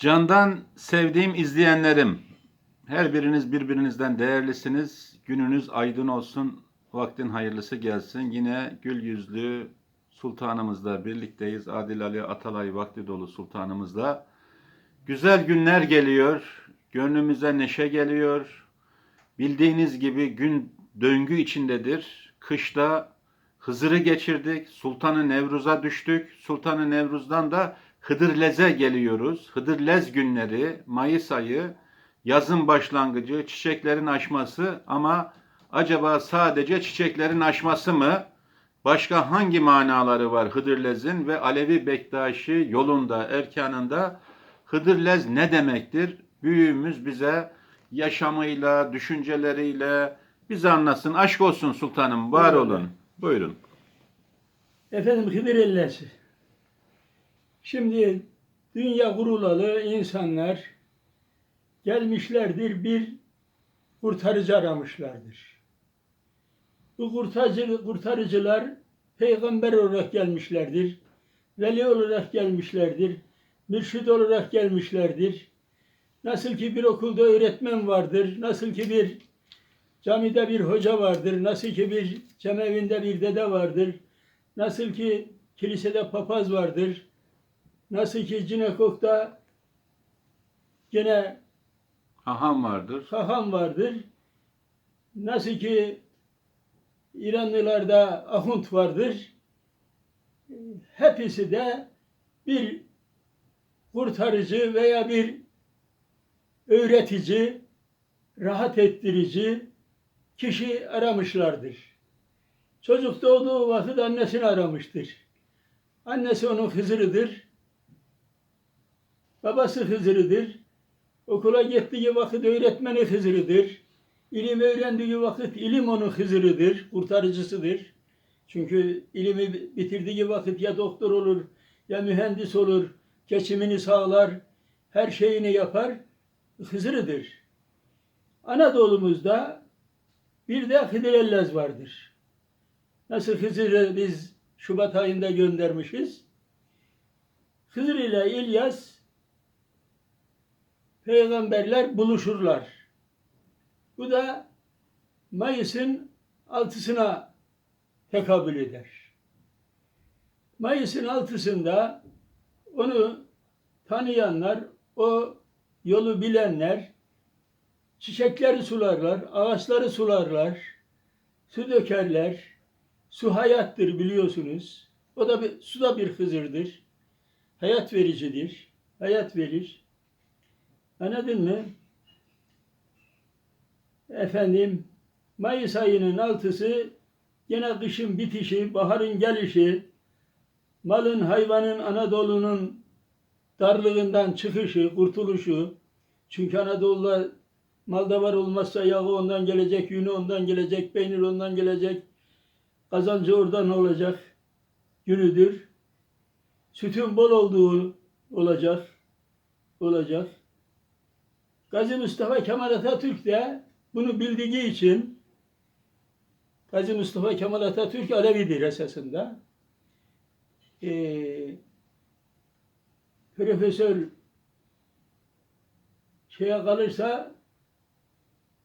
Candan sevdiğim izleyenlerim, her biriniz birbirinizden değerlisiniz. Gününüz aydın olsun, vaktin hayırlısı gelsin. Yine gül yüzlü sultanımızla birlikteyiz. Adil Ali Atalay vakti dolu sultanımızla. Güzel günler geliyor, gönlümüze neşe geliyor. Bildiğiniz gibi gün döngü içindedir. Kışta Hızır'ı geçirdik, Sultanı Nevruz'a düştük. Sultanı Nevruz'dan da Hıdırlez'e geliyoruz. Hıdırlez günleri, Mayıs ayı, yazın başlangıcı, çiçeklerin açması ama acaba sadece çiçeklerin açması mı? Başka hangi manaları var Hıdırlez'in ve Alevi Bektaşi yolunda, erkanında Hıdırlez ne demektir? Büyüğümüz bize yaşamıyla, düşünceleriyle bize anlatsın. Aşk olsun sultanım, var olun. Buyurun. Efendim Hıdır Ellesi. Şimdi dünya kurulalı insanlar gelmişlerdir bir kurtarıcı aramışlardır. Bu kurtarıcı, kurtarıcılar peygamber olarak gelmişlerdir. Veli olarak gelmişlerdir. Mürşid olarak gelmişlerdir. Nasıl ki bir okulda öğretmen vardır, nasıl ki bir camide bir hoca vardır, nasıl ki bir cemevinde bir dede vardır, nasıl ki kilisede papaz vardır, nasıl ki cinekokta gene Haham vardır. haham vardır, nasıl ki İranlılarda ahunt vardır, hepsi de bir kurtarıcı veya bir öğretici, rahat ettirici kişi aramışlardır. Çocuk doğduğu vakit annesini aramıştır. Annesi onun Hızır'ıdır. Babası Hızır'ıdır. Okula gittiği vakit öğretmeni Hızır'ıdır. İlim öğrendiği vakit ilim onun Hızır'ıdır, kurtarıcısıdır. Çünkü ilimi bitirdiği vakit ya doktor olur, ya mühendis olur, geçimini sağlar, her şeyini yapar, Hızır'ıdır. Anadolu'muzda bir de Hıdrellez vardır. Nasıl Hızır'ı biz Şubat ayında göndermişiz. Hızır ile İlyas peygamberler buluşurlar. Bu da Mayıs'ın altısına tekabül eder. Mayıs'ın altısında onu tanıyanlar, o yolu bilenler çiçekleri sularlar, ağaçları sularlar, su dökerler. Su hayattır biliyorsunuz. O da bir, su da bir hızırdır. Hayat vericidir. Hayat verir. Anladın mı? Efendim, Mayıs ayının altısı gene kışın bitişi, baharın gelişi, malın, hayvanın, Anadolu'nun darlığından çıkışı, kurtuluşu. Çünkü Anadolu'da malda var olmazsa yağı ondan gelecek, yünü ondan gelecek, peynir ondan gelecek, kazancı oradan olacak günüdür. Sütün bol olduğu olacak, olacak. Gazi Mustafa Kemal Atatürk de bunu bildiği için Gazi Mustafa Kemal Atatürk Alevidir esasında. Ee, profesör şeye kalırsa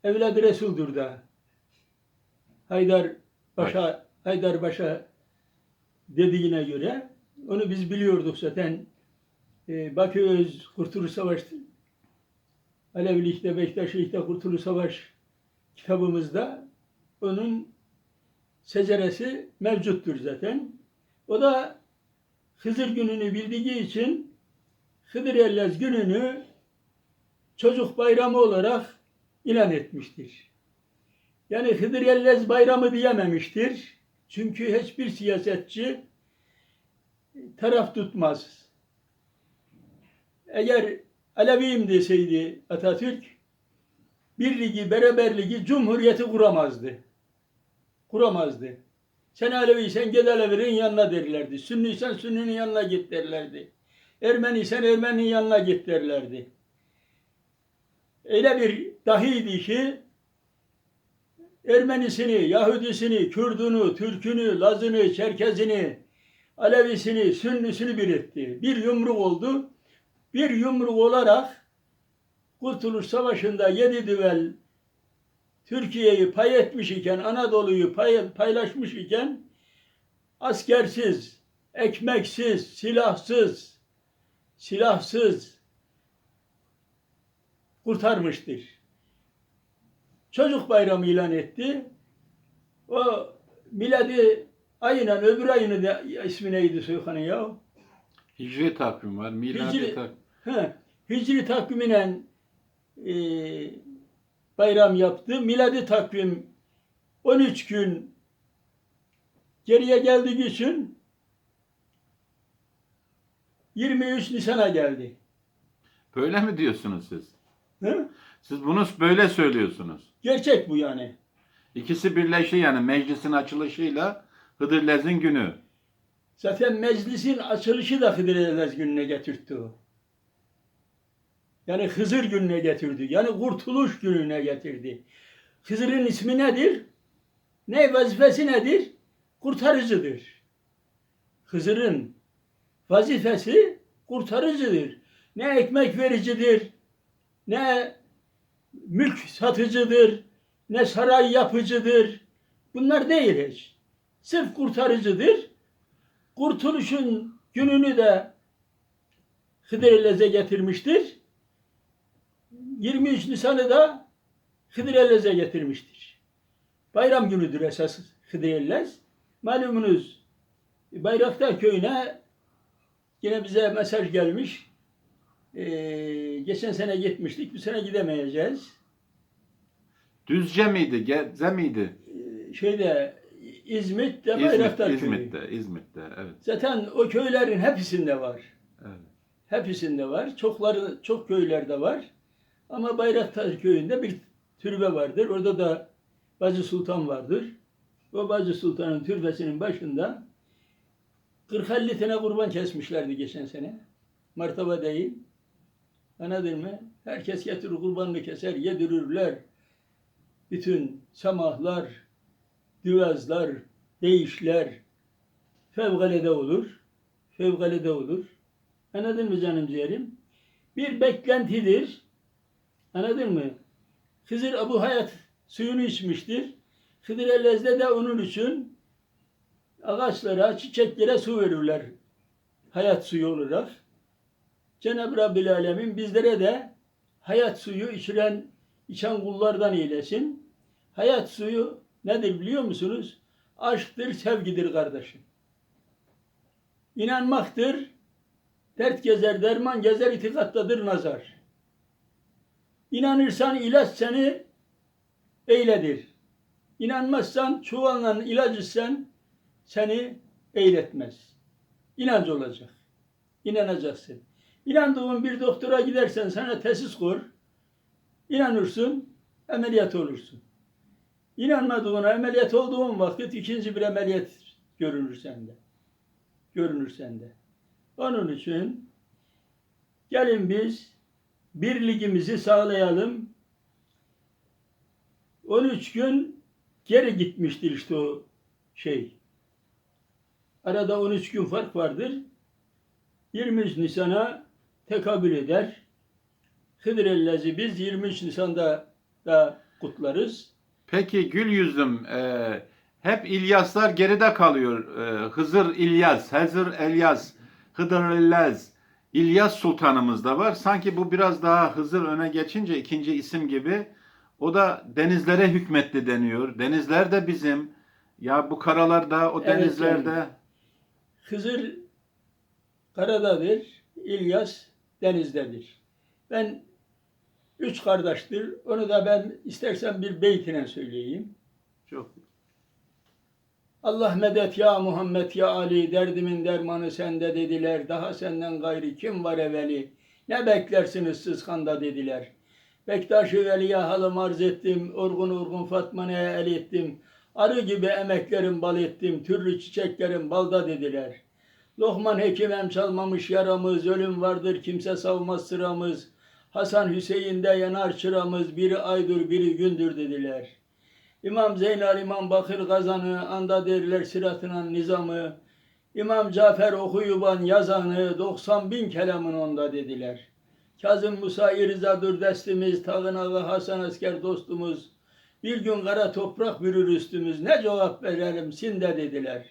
evladı Resul'dur da. Haydar Paşa, Haydar Paşa dediğine göre onu biz biliyorduk zaten. Ee, Bakü Öz Kurtuluş Savaşı Alevilikte, Bektaşilikte Kurtuluş Savaş kitabımızda onun seceresi mevcuttur zaten. O da Hızır gününü bildiği için Hıdır Ellez gününü çocuk bayramı olarak ilan etmiştir. Yani Hıdır Ellez bayramı diyememiştir. Çünkü hiçbir siyasetçi taraf tutmaz. Eğer Aleviyim deseydi Atatürk, birliği, beraberliği, cumhuriyeti kuramazdı. Kuramazdı. Sen Aleviysen gel Alevilerin yanına derlerdi. Sünniysen Sünni'nin yanına git derlerdi. Ermeniysen Ermeni'nin yanına git derlerdi. Öyle bir dahiydi ki Ermenisini, Yahudisini, Kürdünü, Türkünü, Lazını, Çerkezini, Alevisini, Sünnüsünü bir etti. Bir yumruk oldu. Bir yumruk olarak Kurtuluş Savaşı'nda yedi düvel Türkiye'yi pay etmiş iken, Anadolu'yu pay, paylaşmış iken askersiz, ekmeksiz, silahsız, silahsız kurtarmıştır. Çocuk bayramı ilan etti. O miladi aynen öbür ayını da ismi neydi Soykan'ın ya? Hicri takvim var, miladi Hicri- takvim. He, Hicri takviminen e, bayram yaptı. Miladi takvim 13 gün geriye geldiği için 23 Nisan'a geldi. Böyle mi diyorsunuz siz? He? Siz bunu böyle söylüyorsunuz. Gerçek bu yani. İkisi birleşti yani meclisin açılışıyla Hıdırlez'in günü. Zaten meclisin açılışı da Hıdır Ellez gününe getirtti o. Yani Hızır gününe getirdi. Yani kurtuluş gününe getirdi. Hızır'ın ismi nedir? Ne vazifesi nedir? Kurtarıcıdır. Hızır'ın vazifesi kurtarıcıdır. Ne ekmek vericidir, ne mülk satıcıdır, ne saray yapıcıdır. Bunlar değil hiç. Sırf kurtarıcıdır. Kurtuluşun gününü de Hıdrellez'e getirmiştir. 23 Nisan'ı da Hıdrellez'e getirmiştir. Bayram günüdür esas Hıdrellez. Malumunuz Bayraktar köyüne yine bize mesaj gelmiş. Ee, geçen sene gitmiştik, bu sene gidemeyeceğiz. Düzce miydi, Geze miydi? Ee, şeyde İzmit'te Bayraktar İzmit, köyü. İzmit'te, İzmit'te, evet. Zaten o köylerin hepsinde var. evet. Hepsinde var. Çokları, çok köylerde var. Ama Bayraktar köyünde bir türbe vardır. Orada da Bacı Sultan vardır. O Bacı Sultan'ın türbesinin başında 40-50 tane kurban kesmişlerdi geçen sene. Martaba değil. Anladın mı? Herkes getirir kurbanını keser, yedirirler. Bütün samahlar, düvezler, değişler fevkalade olur. Fevkalade olur. Anladın mı canım ciğerim? Bir beklentidir. Anladın mı? Hızır Abu Hayat suyunu içmiştir. Hıdır Ellez'de de onun için ağaçlara, çiçeklere su verirler. Hayat suyu olarak. Cenab-ı Rabbil Alemin bizlere de hayat suyu içiren, içen kullardan eylesin. Hayat suyu nedir biliyor musunuz? Aşktır, sevgidir kardeşim. İnanmaktır, dert gezer, derman gezer, itikattadır nazar. İnanırsan ilaç seni eyledir. İnanmazsan çuvalla ilaç içsen seni eyletmez. İnanç olacak. İnanacaksın. İnandığın bir doktora gidersen sana tesis kur. İnanırsın, ameliyat olursun. İnanmadığına ameliyat olduğun vakit ikinci bir ameliyat görünür sende. Görünür sende. Onun için gelin biz birliğimizi sağlayalım. 13 gün geri gitmiştir işte o şey. Arada 13 gün fark vardır. 23 Nisan'a tekabül eder. Hıdrellez'i biz 23 Nisan'da da kutlarız. Peki gül yüzlüm, e, hep İlyaslar geride kalıyor. E, Hızır İlyas, Hezır Elyas, Hıdır İlyas, Sultanımız da var. Sanki bu biraz daha Hızır öne geçince ikinci isim gibi. O da denizlere hükmetti deniyor. Denizler de bizim. Ya bu karalarda, o Evet, denizlerde. Hızır karadadır, İlyas denizdedir. Ben üç kardeştir. Onu da ben istersen bir beytine söyleyeyim. Çok Allah medet ya Muhammed ya Ali derdimin dermanı sende dediler. Daha senden gayri kim var evveli? Ne beklersiniz sızkanda dediler. Bektaş-ı Veli'ye halım arz ettim. Urgun urgun Fatma'ya el ettim. Arı gibi emeklerim bal ettim. Türlü çiçeklerim balda dediler. Lokman hekimem çalmamış yaramız. Ölüm vardır kimse savmaz sıramız. Hasan Hüseyin'de yanar çıramız. Biri aydır biri gündür dediler. İmam Zeynal İmam Bakır Gazan'ı anda derler sıratına nizamı. İmam Cafer okuyuban yazanı 90 bin kelamın onda dediler. Kazım Musa İrzadur destimiz, Tağın Ağa Hasan Asker dostumuz. Bir gün kara toprak bürür üstümüz, ne cevap verelim sinde dediler.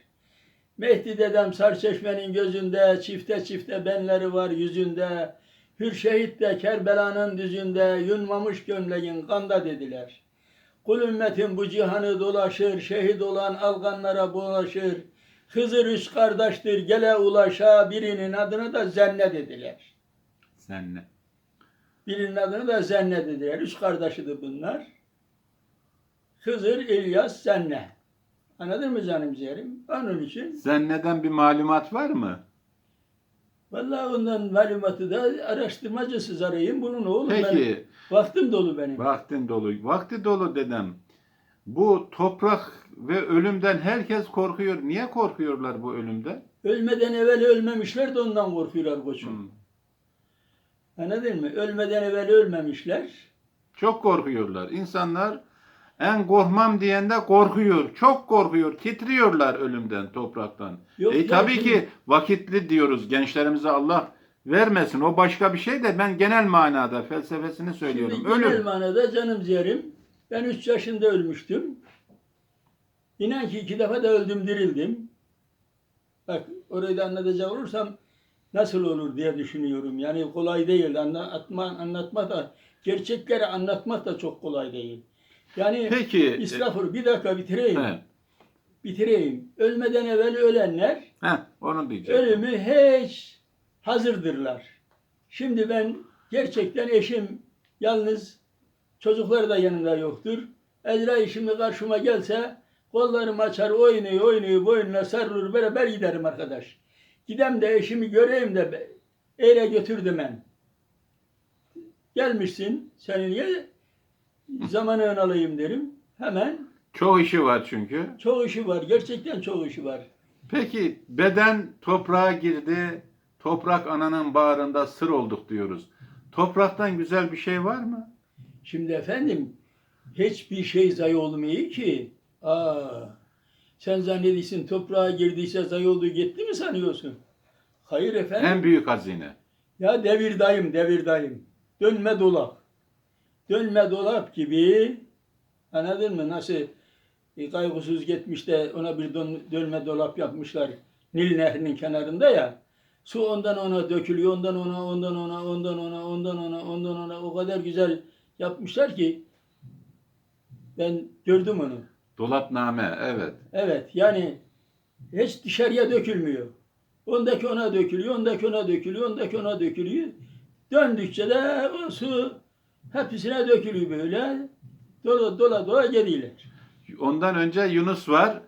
Mehdi dedem Sarçeşme'nin gözünde, çifte çifte benleri var yüzünde. Hür şehit de Kerbela'nın düzünde, yunmamış gömleğin kanda dediler. Kul ümmetin bu cihanı dolaşır, şehit olan alganlara bulaşır. Hızır üç kardeştir, gele ulaşa, birinin adını da Zenne dediler. Sen ne? Birinin adını da Zenne dediler. Üç kardeşidir bunlar. Hızır, İlyas, Zenne. Anladın mı canım ciğerim? Onun için Sen neden bir malumat var mı? vallahi ondan malumatı da araştırmacısız arayayım. Bunun oğlum benim. Vaktim dolu benim. vaktin dolu. Vakti dolu dedem. Bu toprak ve ölümden herkes korkuyor. Niye korkuyorlar bu ölümden? Ölmeden evvel ölmemişler de ondan korkuyorlar koçum. Hmm. Anladın mı? Ölmeden evvel ölmemişler. Çok korkuyorlar. İnsanlar en korkmam diyen de korkuyor. Çok korkuyor. Titriyorlar ölümden, topraktan. Yok e tabii şimdi- ki vakitli diyoruz gençlerimize Allah vermesin. O başka bir şey de ben genel manada felsefesini söylüyorum. Şimdi genel Ölüm. manada canım ciğerim. Ben 3 yaşında ölmüştüm. İnan ki iki defa da öldüm dirildim. Bak orayı da anlatacak olursam nasıl olur diye düşünüyorum. Yani kolay değil. Anlatma, anlatmak da gerçekleri anlatmak da çok kolay değil. Yani Peki. e, İsrafur bir dakika bitireyim. he, Bitireyim. Ölmeden evvel ölenler he, onu diyeceğim. ölümü hiç hazırdırlar. Şimdi ben gerçekten eşim yalnız çocuklar da yanında yoktur. Ezrail şimdi karşıma gelse kollarımı açar oynuyor oynuyor boynuna sarılır beraber giderim arkadaş. Gidem de eşimi göreyim de eyle götür demem. Gelmişsin seni niye zamanını alayım derim. Hemen Çok işi var çünkü. çok işi var gerçekten çok işi var. Peki beden toprağa girdi. Toprak ananın bağrında sır olduk diyoruz. Topraktan güzel bir şey var mı? Şimdi efendim hiçbir şey zayi olmuyor ki. Aa, sen zannediyorsun toprağa girdiyse zayi olduğu gitti mi sanıyorsun? Hayır efendim. En büyük hazine. Ya devir dayım, devir dayım. Dönme dolap. Dönme dolap gibi anladın mı? Nasıl e, kaygısız gitmiş de ona bir dön- dönme dolap yapmışlar Nil Nehri'nin kenarında ya. Su ondan ona dökülüyor, ondan ona, ondan ona, ondan ona, ondan ona, ondan ona. O kadar güzel yapmışlar ki ben gördüm onu. Dolapname evet. Evet yani hiç dışarıya dökülmüyor. Ondaki ona dökülüyor, ondaki ona dökülüyor, ondaki ona dökülüyor. Döndükçe de o su hepsine dökülüyor böyle. Dola dola dola geliyorlar. Ondan önce Yunus var.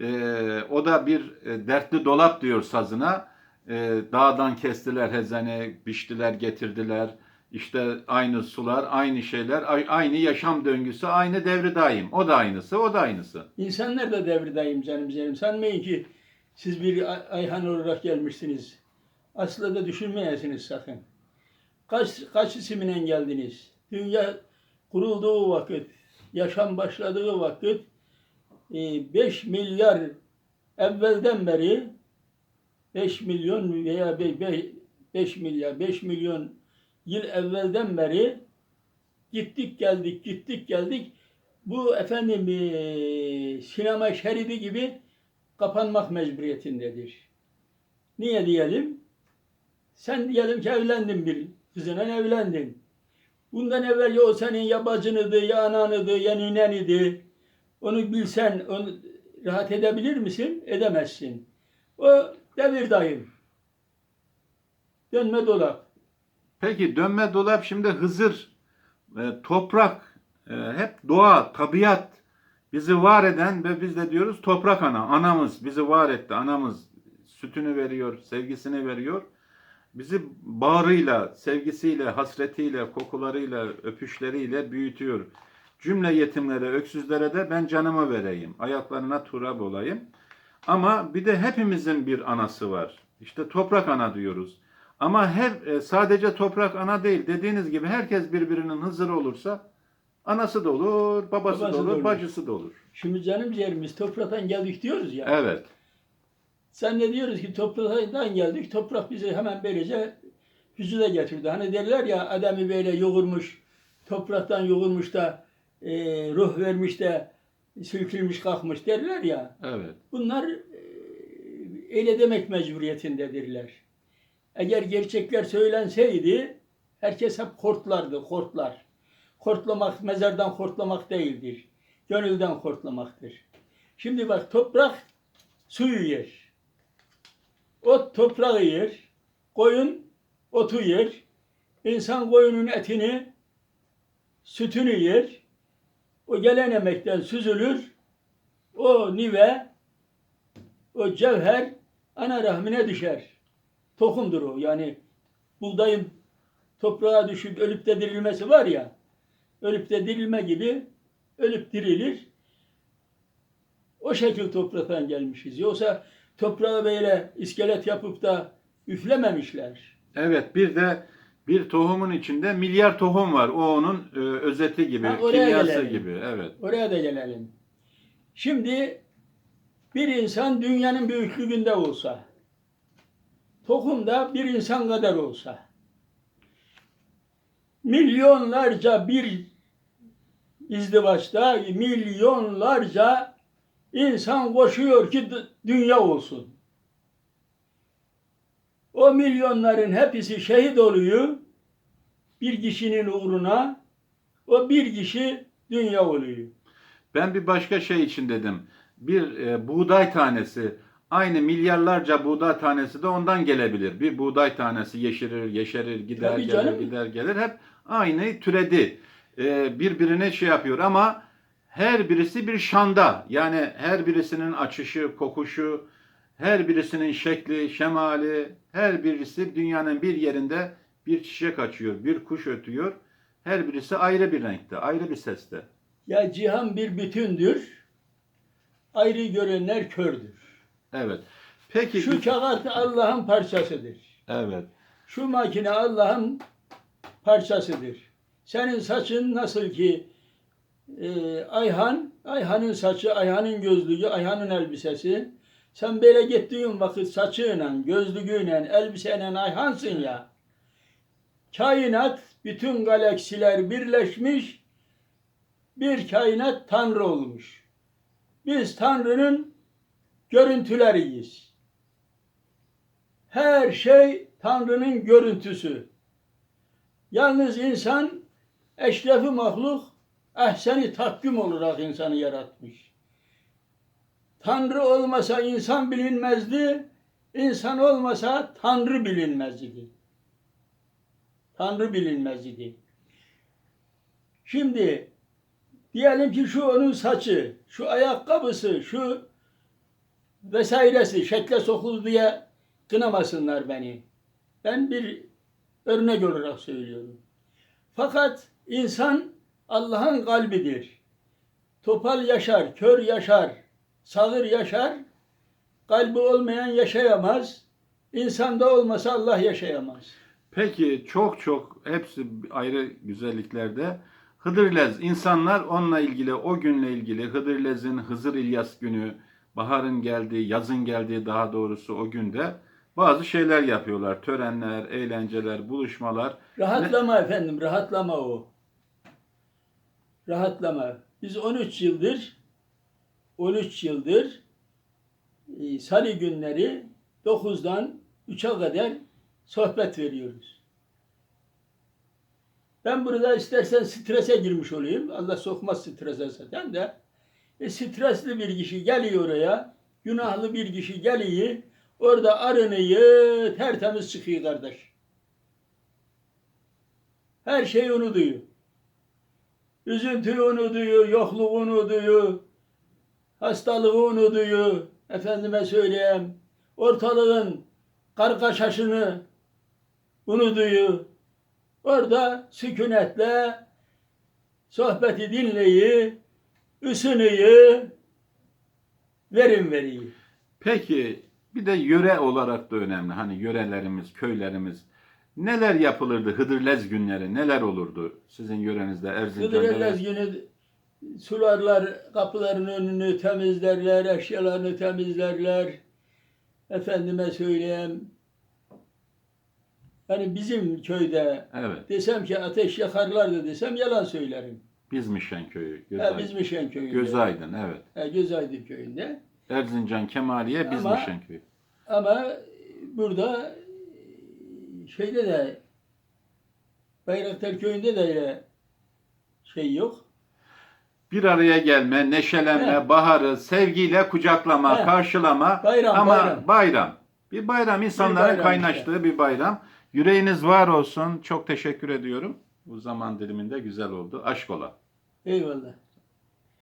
Ee, o da bir e, dertli dolap diyor sazına. Ee, dağdan kestiler hezene, biçtiler, getirdiler. İşte aynı sular, aynı şeyler, ay- aynı yaşam döngüsü, aynı devri daim. O da aynısı, o da aynısı. İnsanlar da devridayım canım canım. Sanmayın ki siz bir ay- ayhan olarak gelmişsiniz. Asla da düşünmeyesiniz sakın. Kaç, kaç isimle geldiniz? Dünya kurulduğu vakit, yaşam başladığı vakit 5 milyar evvelden beri 5 milyon veya 5 milyar 5 milyon yıl evvelden beri gittik geldik gittik geldik bu efendim eee, sinema şeridi gibi kapanmak mecburiyetindedir. Niye diyelim? Sen diyelim ki evlendin bir kızına evlendin. Bundan evvel ya o senin ya bacınıydı, ya ananıydı, ya nineniydi. Onu bilsen onu rahat edebilir misin? Edemezsin. O devir dayım. Dönme dolap. Peki dönme dolap şimdi Hızır, e, toprak, e, hep doğa, tabiat bizi var eden ve biz de diyoruz toprak ana, anamız bizi var etti, anamız sütünü veriyor, sevgisini veriyor. Bizi bağrıyla, sevgisiyle, hasretiyle, kokularıyla, öpüşleriyle büyütüyor. Cümle yetimlere, öksüzlere de ben canımı vereyim, ayaklarına turab olayım. Ama bir de hepimizin bir anası var. İşte toprak ana diyoruz. Ama hep e, sadece toprak ana değil. Dediğiniz gibi herkes birbirinin hızırı olursa anası da olur, babası, Babası da da olur, bacısı da olur. Şimdi canım ciğerimiz topraktan geldik diyoruz ya. Evet. Zannediyoruz ki topraktan geldik. Toprak bizi hemen böylece gücüne getirdi. Hani derler ya adamı böyle yoğurmuş, topraktan yoğurmuş da e, ruh vermiş de sülkülmüş kalkmış derler ya. Evet. Bunlar e, öyle demek mecburiyetindedirler. Eğer gerçekler söylenseydi herkes hep kortlardı, kortlar. Kortlamak mezardan hortlamak değildir. Gönülden hortlamaktır. Şimdi bak toprak suyu yer. Ot toprağı yer. Koyun otu yer. İnsan koyunun etini, sütünü yer. O gelen emekten süzülür. O nive, o cevher ana rahmine düşer. Tohumdur o. Yani buğdayın toprağa düşüp ölüp de dirilmesi var ya, ölüp de dirilme gibi ölüp dirilir. O şekil topraktan gelmişiz. Yoksa toprağı böyle iskelet yapıp da üflememişler. Evet bir de bir tohumun içinde milyar tohum var. O onun e, özeti gibi, Ha, oraya kimyası gelelim. gibi. Evet. Oraya da gelelim. Şimdi bir insan dünyanın büyüklüğünde olsa, tohum da bir insan kadar olsa, milyonlarca bir izdivaçta milyonlarca insan koşuyor ki dünya olsun. O milyonların hepsi şehit oluyor bir kişinin uğruna. O bir kişi dünya oluyor. Ben bir başka şey için dedim. Bir e, buğday tanesi aynı milyarlarca buğday tanesi de ondan gelebilir. Bir buğday tanesi yeşerir, yeşerir, gider, Tabii gelir, canım. gider, gelir. Hep aynı türedi. E, birbirine şey yapıyor ama her birisi bir şanda. Yani her birisinin açışı, kokuşu, her birisinin şekli, şemali, her birisi dünyanın bir yerinde bir çiçek açıyor, bir kuş ötüyor. Her birisi ayrı bir renkte, ayrı bir seste. Ya cihan bir bütündür. Ayrı görenler kördür. Evet. Peki Şu kağıt Allah'ın parçasıdır. Evet. Şu makine Allah'ın parçasıdır. Senin saçın nasıl ki e, Ayhan, Ayhan'ın saçı, Ayhan'ın gözlüğü, Ayhan'ın elbisesi. Sen böyle gittiğin vakit saçıyla, gözlüğüyle, elbiseyle Ayhan'sın ya. Kainat, bütün galaksiler birleşmiş, bir kainat Tanrı olmuş. Biz Tanrı'nın görüntüleriyiz. Her şey Tanrı'nın görüntüsü. Yalnız insan eşrefi mahluk ehseni takvim olarak insanı yaratmış. Tanrı olmasa insan bilinmezdi, insan olmasa Tanrı bilinmezdi. Tanrı bilinmezdi. Şimdi diyelim ki şu onun saçı, şu ayakkabısı, şu vesairesi şekle sokuldu diye kınamasınlar beni. Ben bir örnek olarak söylüyorum. Fakat insan Allah'ın kalbidir. Topal yaşar, kör yaşar, sağır yaşar. Kalbi olmayan yaşayamaz. İnsanda olmasa Allah yaşayamaz. Peki çok çok hepsi ayrı güzelliklerde Hıdırlez insanlar onunla ilgili o günle ilgili Hıdırlez'in Hızır İlyas günü baharın geldiği, yazın geldiği daha doğrusu o günde bazı şeyler yapıyorlar. Törenler, eğlenceler, buluşmalar. Rahatlama efendim, rahatlama o. Rahatlama. Biz 13 yıldır 13 yıldır e, salı günleri 9'dan 3'e kadar sohbet veriyoruz. Ben burada istersen strese girmiş olayım. Allah sokmaz strese zaten de. E, stresli bir kişi geliyor oraya. Günahlı bir kişi geliyor. Orada arınıyor. Tertemiz çıkıyor kardeş. Her şeyi unutuyor. Üzüntüyü unutuyor, yokluğu unutuyor, hastalığı unutuyor. Efendime söyleyeyim, ortalığın kargaşasını unutuyor. Orada sükunetle sohbeti dinleyi, ısınıyı, verim veriyor. Peki bir de yöre olarak da önemli. Hani yörelerimiz, köylerimiz neler yapılırdı Hıdırlez günleri? Neler olurdu sizin yörenizde Erzincan'da? Kıdırellez günü sularlar, kapıların önünü temizlerler, eşyalarını temizlerler. efendime söyleyeyim hani bizim köyde Evet. desem ki ateş yakarlardı desem yalan söylerim. Bizmişen köyü. Gözaydın. Bizmişen köyünde. Gözaydın evet. Ha, Gözaydın köyünde. Erzincan Kemaliye Ama- Bizmişen köyü. Ama burada şeyde de Bayraktar köyünde de şey yok. Bir araya gelme, neşelenme, He. baharı sevgiyle kucaklama, He. karşılama Bayram, ama bayram. bayram. Bir bayram insanların bayram kaynaştığı bir bayram. Yüreğiniz var olsun. Çok teşekkür ediyorum. Bu zaman diliminde güzel oldu. Aşk ola. Eyvallah.